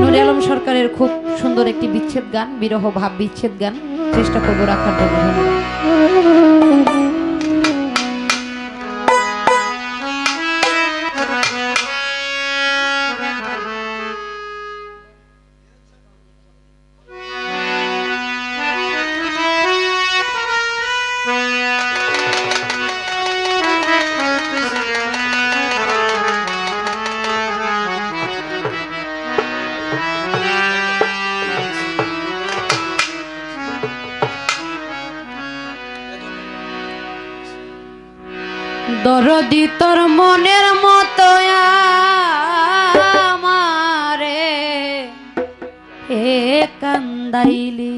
নুরে আলম সরকারের খুব সুন্দর একটি বিচ্ছেদ গান, বিরহ ভাব বিচ্ছেদ গান, চেষ্টা করব রাখার জন্য। দরদি তোর মনের মতো আমারে। এ কান্দাইলি।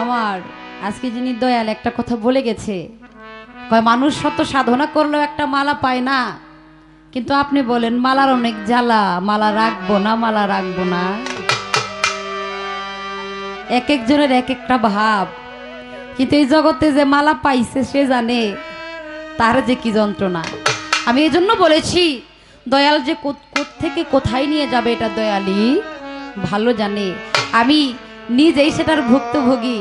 আমার আজকে যিনি দয়াল, একটা কথা বলে গেছে। কয়, মানুষ শত সাধনা করলেও একটা মালা পায় না। কিন্তু আপনি বলেন, মালার অনেক জ্বালা, মালা রাখব না, মালা রাখব না। এক একজনের এক একটা ভাব। কিন্তু এই জগতে যে মালা পাইছে, সে জানে তার যে কি যন্ত্রণা। আমি এই জন্য বলেছি, দয়াল যে থেকে কোথায় নিয়ে যাবে এটা দয়ালি ভালো জানে। আমি নিজেই সেটার ভুক্তভোগী।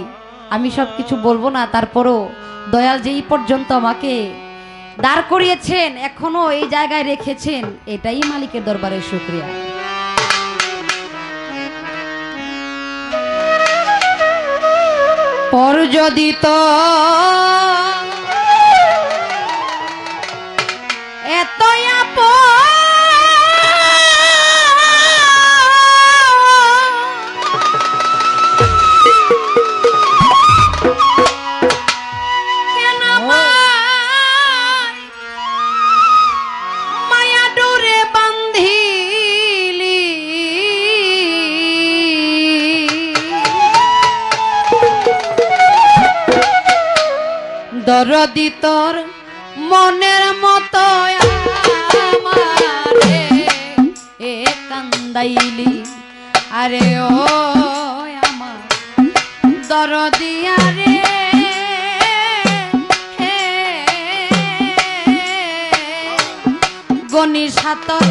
আমি সব কিছু বলব না, তারপরও দয়াল যে এই পর্যন্ত আমাকে দাঁড় করিয়েছেন এখনও এই জায়গায় রেখেছেন, এটাই মালিকের দরবারে শুক্রিয়া। পর যদি তো কান্দাইলি আরে ও আমার দর রে গনি সাতর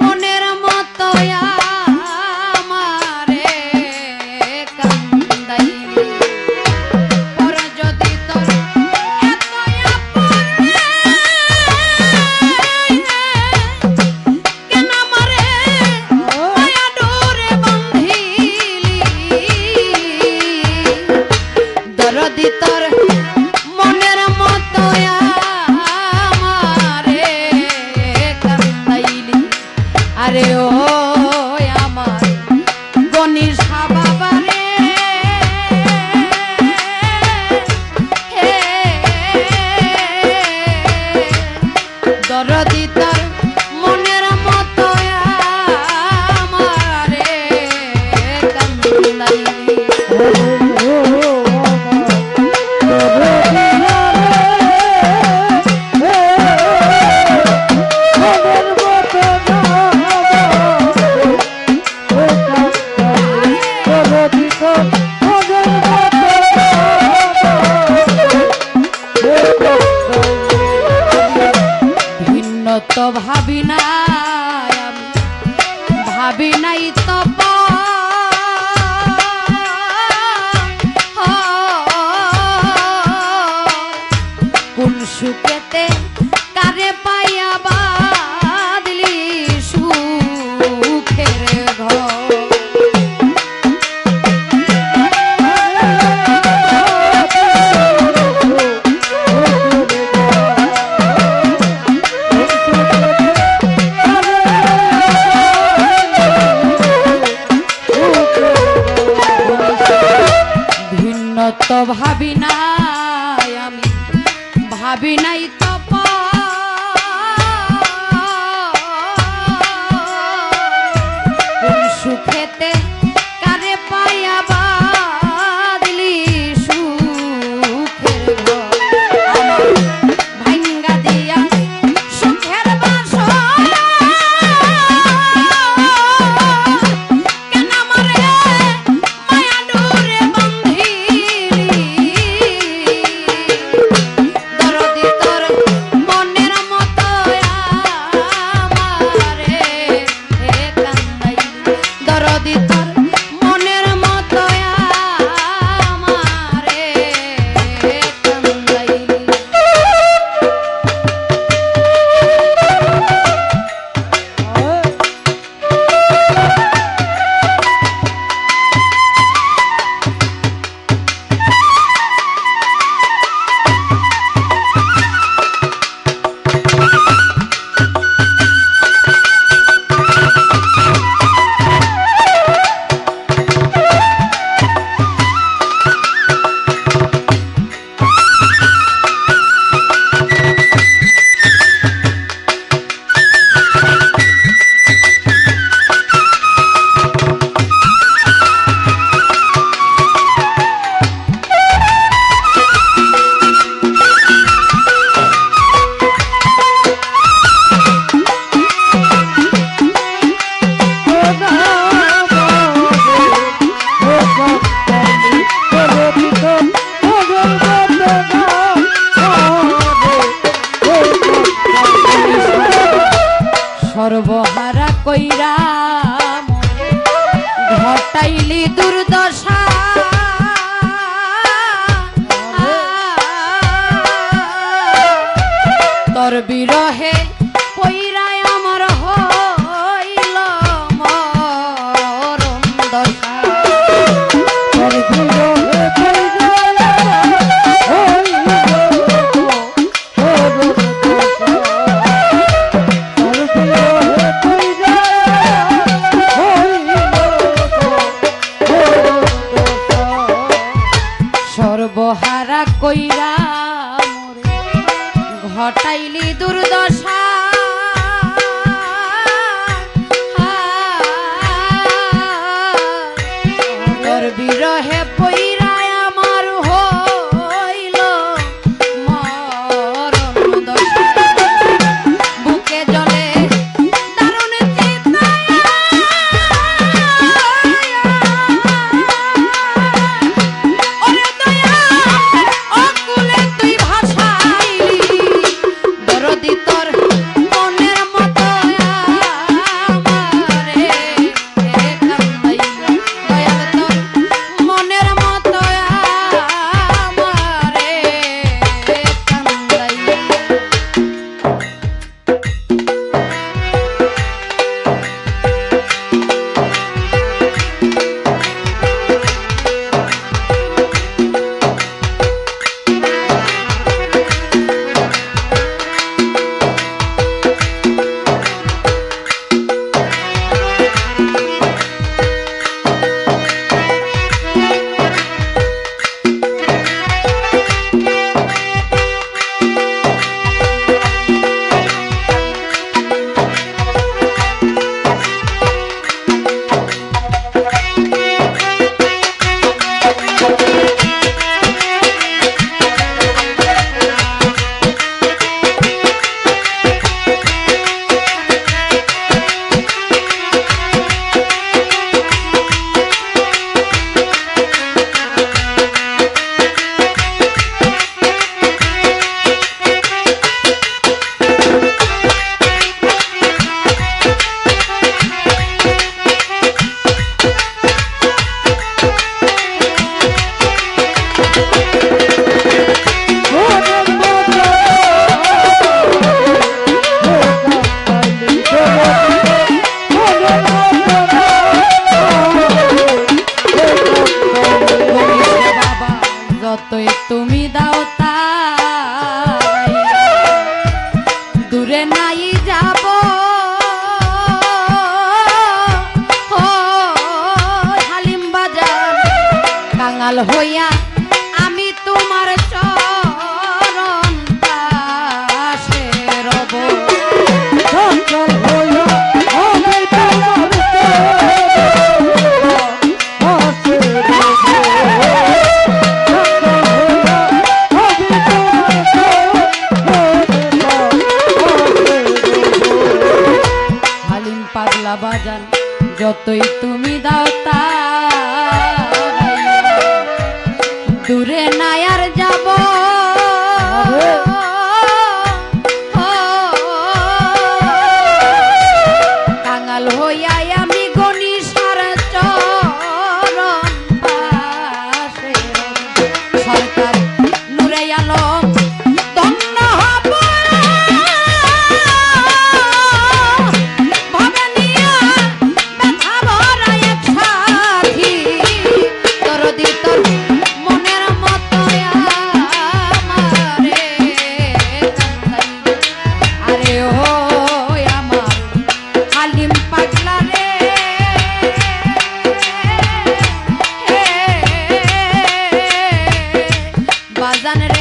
মনের মতো আরে ও ভাবি নাই সুখেতে তোর বিরহে বিরহে সর্বহারা কইরা যতই তুমি দাও তাই। দূরে নাই যাব। হালিম বাজার কাঙাল হইয়া রে নায়ার Bazan Re.